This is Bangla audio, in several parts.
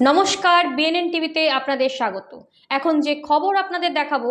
নমস্কার বিএনএন টিভিতে আপনাদের স্বাগত। এখন যে খবর আপনাদের দেখাবো,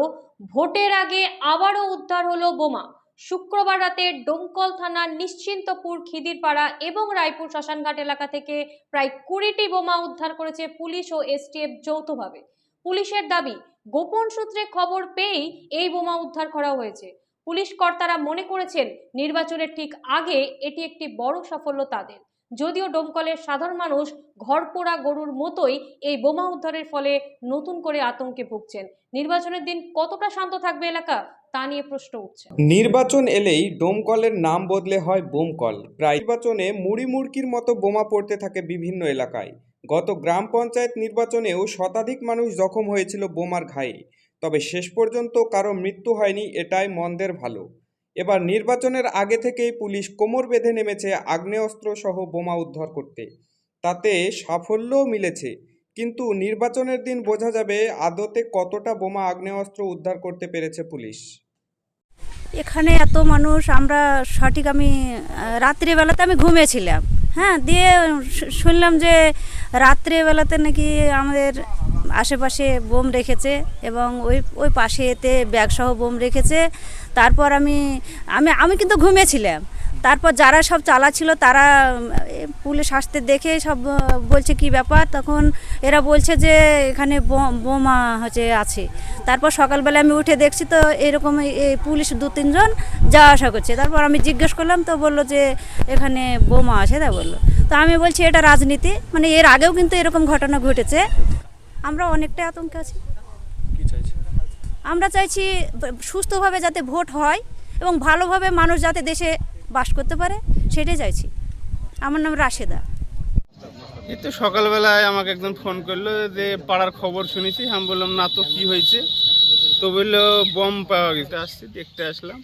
ভোটের আগে আবারও উদ্ধার হলো বোমা। শুক্রবার রাতে ডোমকল থানার নিশ্চিন্তপুর খিদিরপাড়া এবং রায়পুর শ্মশানঘাট এলাকা থেকে প্রায় কুড়িটি বোমা উদ্ধার করেছে পুলিশ ও এসটিএফ যৌথভাবে। পুলিশের দাবি, গোপন সূত্রে খবর পেয়েই এই বোমা উদ্ধার করা হয়েছে। পুলিশ কর্তারা মনে করেছেন, নির্বাচনের ঠিক আগে এটি একটি বড় সাফল্য তাদের। যদিও ডোমকলের সাধারণ মানুষ ঘরপোড়া গরুর মতোই এই বোমা উদ্ধারের ফলে নতুন করে আতঙ্কে ভুগছেন। নির্বাচনের দিন কতটা শান্ত থাকবে এলাকা, তা নিয়ে প্রশ্ন উঠছে। নির্বাচন এলেই ডোমকলের নাম বদলে হয় বোমকল। প্রায় নির্বাচনে মুড়ি মুড়কির মতো বোমা পড়তে থাকে বিভিন্ন এলাকায়। গত গ্রাম পঞ্চায়েত নির্বাচনেও শতাধিক মানুষ জখম হয়েছিল বোমার ঘায়ে। তবে শেষ পর্যন্ত কারও মৃত্যু হয়নি, এটাই মন্দের ভালো। এবার নির্বাচনের আগে থেকেই পুলিশ কোমর বেঁধে নেমেছে আগ্নেয়াস্ত্র সহ বোমা উদ্ধার করতে। তাতে সাফল্যও মিলেছে, কিন্তু নির্বাচনের দিন বোঝা যাবে আদতে কতটা বোমা আগ্নেয়াস্ত্র উদ্ধার করতে পেরেছে পুলিশ। এখানে এত মানুষ, আমরা সঠিক আমি রাত্রিবেলাতে আমি ঘুমিয়েছিলাম। হ্যাঁ দিয়ে শুনলাম যে রাত্রিবেলাতে নাকি আমাদের আশেপাশে বোম রেখেছে এবং ওই ওই পাশে এতে ব্যাগসহ বোম রেখেছে। তারপর আমি আমি আমি কিন্তু ঘুমিয়েছিলাম। তারপর যারা সব চালাচ্ছিল তারা পুলিশ আসতে দেখে সব বলছে কি ব্যাপার? তখন এরা বলছে যে এখানে বোম- হচ্ছে, আছে। তারপর সকালবেলা আমি উঠে দেখছি তো এরকম এই- পুলিশ দু, তিনজন যাওয়া আসা করছে। তারপর আমি জিজ্ঞেস করলাম তো বলল যে এখানে বোমা আছে? তাই বলল। তো আমি বলছি এটা রাজনীতি। মানে এর আগেও কিন্তু এরকম ঘটনা ঘটেছে। আমরা অনেকটাই আতঙ্কে আছি। কি আমরা চাইছি সুস্থভাবে যাতে ভোট হয় এবং ভালোভাবে মানুষ যাতে দেশে বাস করতে পারে সেটাই চাইছি। আমার নাম রাশেদা। এই তো সকালবেলায় আমাকে একজন ফোন করল যে পাড়ার খবর শুনেছি। আমি বললাম না তো কি হয়েছে? তো বলল বম পাওয়া গেছে আসছি দেখতে আসলাম।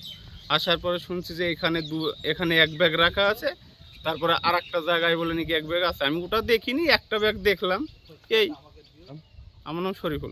আসার পরে শুনছি যে এখানে দু এখানে এক ব্যাগ রাখা আছে। তারপরে আর একটা জায়গায় বলে নাকি এক ব্যাগ আছে। আমি ওটা দেখিনি একটা ব্যাগ দেখলাম। এই আমার নাম শরীফুল